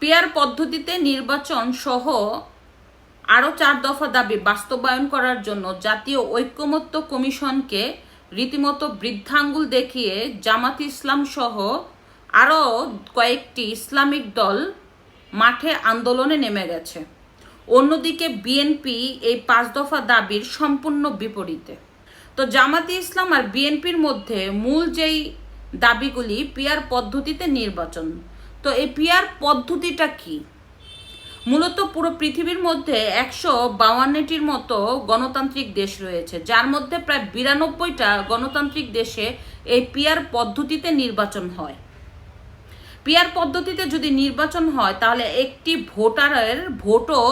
Pair পদ্ধতিতে নির্বাচন সহ আরও চার দফা দাবি বাস্তবায়ন করার জন্য জাতীয় ঐক্যমত্য কমিশনকে রীতিমতো বৃদ্ধাঙ্গুল দেখিয়ে জামাত ইসলাম সহ আরও কয়েকটি ইসলামিক দল মাঠে আন্দোলনে নেমে গেছে। অন্যদিকে বিএনপি এই পাঁচ দফা দাবির সম্পূর্ণ বিপরীতে। তো জামাতি ইসলাম আর বিএনপির মধ্যে মূল যেই দাবিগুলি পিয়ার পদ্ধতিতে নির্বাচন তো এই পিয়ার পদ্ধতিটা কি? মূলত পুরো পৃথিবীর মধ্যে একশো বাউান্নটির মতো গণতান্ত্রিক দেশ রয়েছে, যার মধ্যে প্রায় বিরানব্বইটা গণতান্ত্রিক দেশে এই পিয়ার পদ্ধতিতে নির্বাচন হয়। পিয়ার পদ্ধতিতে যদি নির্বাচন হয়, তাহলে একটি ভোটারের ভোটও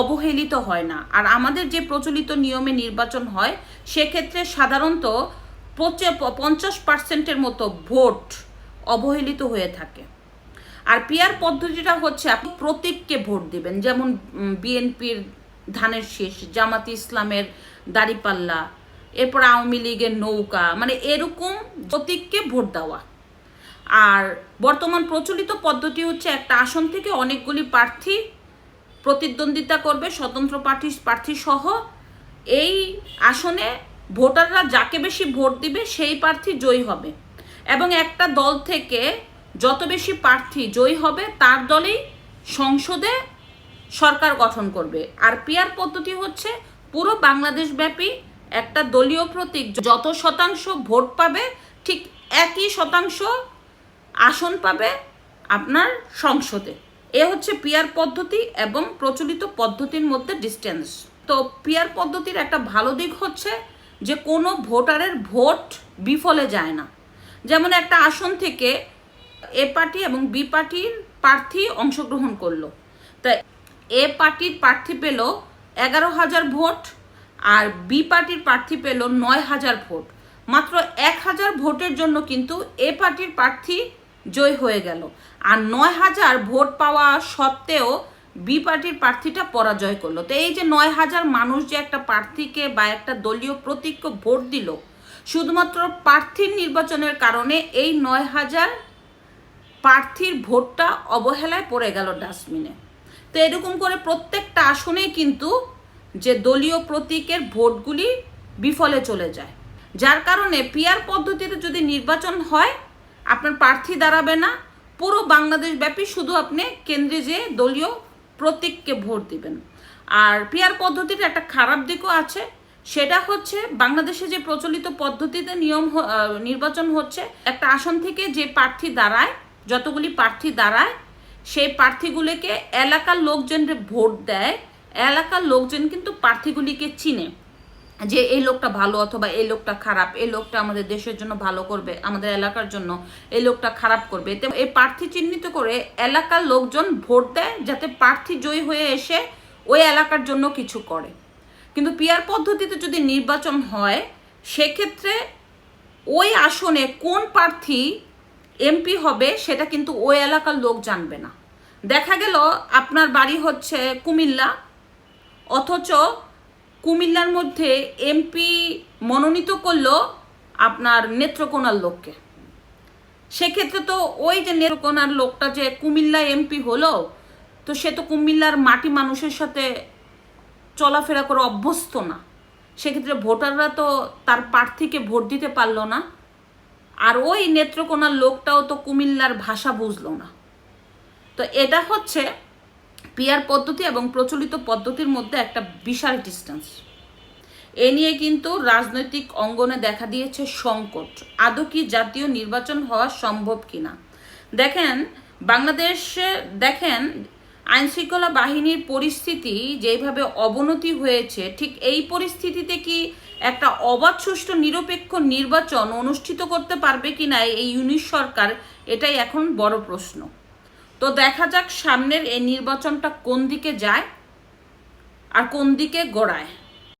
অবহেলিত হয় না। আর আমাদের যে প্রচলিত নিয়মে নির্বাচন হয়, সেক্ষেত্রে সাধারণত পঞ্চাশ পার্সেন্টের মতো ভোট অবহেলিত হয়ে থাকে। আর পিয়ার পদ্ধতিটা হচ্ছে আপনি প্রতীককে ভোট দিবেন। যেমন বিএনপির ধানের শীষ, জামাত ইসলামের দাড়িপাল্লা, এরপর আওয়ামী লীগের নৌকা মানে এরকম প্রতীককে ভোট দেওয়া। আর বর্তমান প্রচলিত পদ্ধতি হচ্ছে একটা আসন থেকে অনেকগুলি প্রার্থী প্রতিদ্বন্দ্বিতা করবে, স্বতন্ত্র প্রার্থী প্রার্থী সহ। এই আসনে ভোটাররা যাকে বেশি ভোট দিবে, সেই প্রার্থী জয়ী হবে। এবং একটা দল থেকে যত বেশি প্রার্থী জয়ী হবে, তার দলেই সংসদে সরকার গঠন করবে। আর পিয়ার পদ্ধতি হচ্ছে পুরো বাংলাদেশ ব্যাপী একটা দলীয় প্রতীক। যত শতাংশ ভোট পাবে, ঠিক একই শতাংশ আসন পাবে আপনার সংসদে। এ হচ্ছে পিয়ার পদ্ধতি এবং প্রচলিত পদ্ধতির মধ্যে ডিস্টেন্স তো পিয়ার পদ্ধতির একটা ভালো দিক হচ্ছে যে কোনো ভোটারের ভোট বিফলে যায় না। যেমন একটা আসন থেকে এ পার্টি এবং বি পার্টির প্রার্থী অংশগ্রহণ করল। তা এ পার্টির প্রার্থী পেল এগারো হাজার ভোট আর বি পার্টির প্রার্থী পেল নয় হাজার ভোট। মাত্র এক হাজার ভোটের জন্য কিন্তু এ পার্টির প্রার্থী জয় হয়ে গেল। আর নয় হাজার ভোট পাওয়া সত্ত্বেও বি পার্টির প্রার্থীটা পরাজয় করল। তো এই যে নয় হাজার মানুষ যে একটা প্রার্থীকে বা একটা দলীয় প্রতীককে ভোট দিল, শুধুমাত্র প্রার্থীর নির্বাচনের কারণে এই নয় হাজার প্রার্থীর ভোটটা অবহেলায় পড়ে গেল ডাস্টবিনে। তো এরকম করে প্রত্যেকটা আসনেই কিন্তু যে দলীয় প্রতীকের ভোটগুলি বিফলে চলে যায়। যার কারণে পিয়ার পদ্ধতিতে যদি নির্বাচন হয়, আপনার প্রার্থী দাঁড়াবে না। পুরো বাংলাদেশ ব্যাপী শুধু আপনি কেন্দ্রে যে দলীয় প্রতীককে ভোট দিবেন। আর পিয়ার পদ্ধতির একটা খারাপ দিকও আছে, সেটা হচ্ছে বাংলাদেশে যে প্রচলিত পদ্ধতিতে নিয়ম নির্বাচন হচ্ছে, একটা আসন থেকে যে প্রার্থী দাঁড়ায় যতগুলি প্রার্থী দাঁড়ায়, সেই প্রার্থীগুলিকে এলাকার লোকজনরে ভোট দেয়। এলাকার লোকজন কিন্তু প্রার্থীগুলিকে চিনে যে, এই লোকটা ভালো অথবা এই লোকটা খারাপ, এই লোকটা আমাদের দেশের জন্য ভালো করবে, আমাদের এলাকার জন্য এই লোকটা খারাপ করবে। এতে এই প্রার্থী চিহ্নিত করে এলাকার লোকজন ভোট দেয় যাতে প্রার্থী জয়ী হয়ে এসে ওই এলাকার জন্য কিছু করে। কিন্তু পিয়ার পদ্ধতিতে যদি নির্বাচন হয়, সেক্ষেত্রে ওই আসনে কোন প্রার্থী এমপি হবে, সেটা কিন্তু ওই এলাকার লোক জানবে না। দেখা গেল আপনার বাড়ি হচ্ছে কুমিল্লা, অথচ কুমিল্লার মধ্যে এমপি মনোনীত করল আপনার নেত্রকোনার লোককে। সেক্ষেত্রে তো ওই যে নেত্রকোনার লোকটা যে কুমিল্লা এমপি হলো, তো সে তো কুমিল্লার মাটি মানুষের সাথে চলাফেরা করে অভ্যস্ত না। সেক্ষেত্রে ভোটাররা তো তার প্রার্থীকে ভোট দিতে পারল না। আর ওই নেত্রকোনার লোকটাও তো কুমিল্লার ভাষা বুঝলো না। তো এটা হচ্ছে পিয়ার পদ্ধতি এবং প্রচলিত পদ্ধতির মধ্যে একটা বিশাল ডিস্টেন্স এ নিয়ে কিন্তু রাজনৈতিক অঙ্গনে দেখা দিয়েছে সংকট। আদৌ কি জাতীয় নির্বাচন হওয়া সম্ভব কিনা? দেখেন, বাংলাদেশে দেখেন আইনশৃঙ্খলা বাহিনীর পরিস্থিতি যেভাবে অবনতি হয়েছে, ঠিক এই পরিস্থিতিতে কি একটা অবাধ, সুষ্ঠু, নিরপেক্ষ নির্বাচন অনুষ্ঠিত করতে পারবে কি না এই ইউনিশ সরকার? এটাই এখন বড় প্রশ্ন। তো দেখা যাক সামনের এই নির্বাচনটা কোন দিকে যায় আর কোন দিকে গড়ায়।